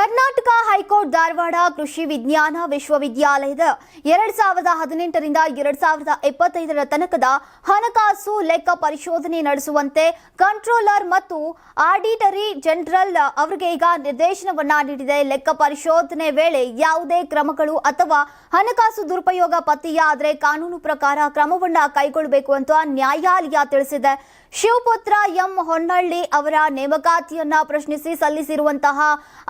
Karnataka high court Dharwad ಕೃಷಿ ವಿಜ್ಞಾನ ವಿಶ್ವವಿದ್ಯಾಲಯದ ಎರಡ್ ಸಾವಿರದ ಹದಿನೆಂಟರಿಂದ ಎರಡ್ ಸಾವಿರದ ಇಪ್ಪತ್ತೈದರ ತನಕದ ಹಣಕಾಸು ಲೆಕ್ಕ ಪರಿಶೋಧನೆ ನಡೆಸುವಂತೆ ಕಂಟ್ರೋಲರ್ ಮತ್ತು ಆಡಿಟರಿ ಜನರಲ್ ಅವರಿಗೆ ಈಗ ನಿರ್ದೇಶನವನ್ನ ನೀಡಿದೆ. ಲೆಕ್ಕ ಪರಿಶೋಧನೆ ವೇಳೆ ಯಾವುದೇ ಕ್ರಮಗಳು ಅಥವಾ ಹಣಕಾಸು ದುರುಪಯೋಗ ಪತ್ತೆಯಾದರೆ ಕಾನೂನು ಪ್ರಕಾರ ಕ್ರಮವನ್ನ ಕೈಗೊಳ್ಳಬೇಕು ಅಂತ ನ್ಯಾಯಾಲಯ ತಿಳಿಸಿದೆ. ಶಿವಪುತ್ರ ಎಂ ಹೊನ್ನಳ್ಳಿ ಅವರ ನೇಮಕಾತಿಯನ್ನ ಪ್ರಶ್ನಿಸಿ ಸಲ್ಲಿಸಿರುವಂತಹ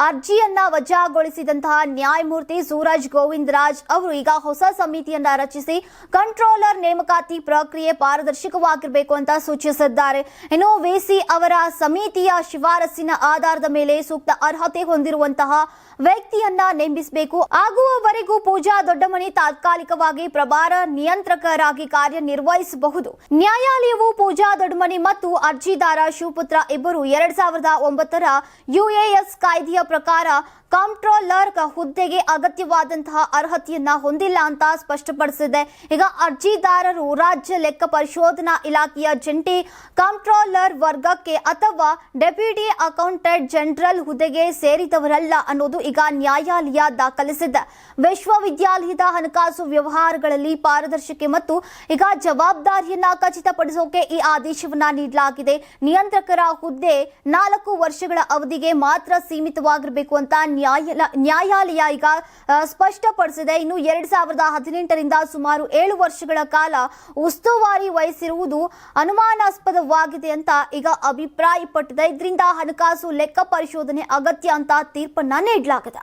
ಅರ್ಜಿಯನ್ನ ವಜಾಗೊಳಿಸಿದಂತಹ ನ್ಯಾಯಮೂರ್ತಿ ಸೂರಜ್ ಗೋವಿಂದ್ ರಾಜ್ ಅವರು ಈಗ ಹೊಸ ಸಮಿತಿಯನ್ನ ರಚಿಸಿ ಕಂಟ್ರೋಲರ್ ನೇಮಕಾತಿ ಪ್ರಕ್ರಿಯೆ ಪಾರದರ್ಶಕವಾಗಿರಬೇಕು ಅಂತ ಸೂಚಿಸಿದ್ದಾರೆ. ಇನ್ನು ವಿಸಿ ಅವರ ಸಮಿತಿಯ ಶಿಫಾರಸ್ಸಿನ ಆಧಾರದ ಮೇಲೆ ಸೂಕ್ತ ಅರ್ಹತೆ ಹೊಂದಿರುವಂತಹ ವ್ಯಕ್ತಿಯನ್ನ ನೇಮಿಸಬೇಕು. ಆಗುವವರೆಗೂ ಪೂಜಾ ದೊಡ್ಡಮನಿ ತಾತ್ಕಾಲಿಕವಾಗಿ ಪ್ರಭಾರ ನಿಯಂತ್ರಕರಾಗಿ ಕಾರ್ಯನಿರ್ವಹಿಸಬಹುದು. ನ್ಯಾಯಾಲಯವು ಪೂಜಾ ದೊಡ್ಡಮನಿ ಮತ್ತು ಅರ್ಜಿದಾರ ಶಿವಪುತ್ರ ಇಬ್ಬರು ಎರಡ್ ಸಾವಿರದ ಒಂಬತ್ತರ ಯುಎಎಸ್ ಕಾಯ್ದೆಯ ಪ್ರಕಾರ ಕಂಟ್ರೋಲರ್ ಹುದ್ದೆಗೆ ಅಗತ್ಯವಾದಂತಹ ಅರ್ಹತೆಯನ್ನ ಹೊಂದಿಲ್ಲ ಅಂತ ಸ್ಪಷ್ಟಪಡಿಸಿದೆ. ಈಗ ಅರ್ಜಿದಾರರು ರಾಜ್ಯ ಲೆಕ್ಕ ಪರಿಶೋಧನಾ ಇಲಾಖೆಯ ಜಂಟಿ ಕಂಟ್ರೋಲರ್ ವರ್ಗಕ್ಕೆ ಅಥವಾ ಡೆಪ್ಯೂಟಿ ಅಕೌಂಟೆಂಟ್ ಜನರಲ್ ಹುದ್ದೆಗೆ ಸೇರಿದವರಲ್ಲ ಅನ್ನೋದು ಈಗ ನ್ಯಾಯಾಲಯ ದಾಖಲಿಸಿದೆ. ವಿಶ್ವವಿದ್ಯಾಲಯದ ಹಣಕಾಸು ವ್ಯವಹಾರಗಳಲ್ಲಿ ಪಾರದರ್ಶಕ ಮತ್ತು ಈಗ ಜವಾಬ್ದಾರಿಯನ್ನ ಖಚಿತಪಡಿಸೋಕೆ ಈ ಆದೇಶವನ್ನ ನೀಡಲಾಗಿದೆ. ನಿಯಂತ್ರಕರ ಹುದ್ದೆ ನಾಲ್ಕು ವರ್ಷಗಳ ಅವಧಿಗೆ ಮಾತ್ರ ಸೀಮಿತವಾಗಿರಬೇಕು ಅಂತ ನ್ಯಾಯಾಲ, ನ್ಯಾಯಾಲಯ ಈಗ ಸ್ಪಷ್ಟಪಡಿಸಿದೆ. ಇನ್ನು ಎರಡ್ ಸಾವಿರದ ಹದಿನೆಂಟರಿಂದ ಸುಮಾರು ಏಳು ವರ್ಷಗಳ ಕಾಲ ಉಸ್ತುವಾರಿ ವಹಿಸಿರುವುದು ಅನುಮಾನಾಸ್ಪದವಾಗಿದೆ ಅಂತ ಈಗ ಅಭಿಪ್ರಾಯಪಟ್ಟಿದೆ. ಇದರಿಂದ ಹಣಕಾಸು ಲೆಕ್ಕ ಪರಿಶೋಧನೆ ಅಗತ್ಯ ಅಂತ ತೀರ್ಪನ್ನ ನೀಡಲಾಗಿದೆ.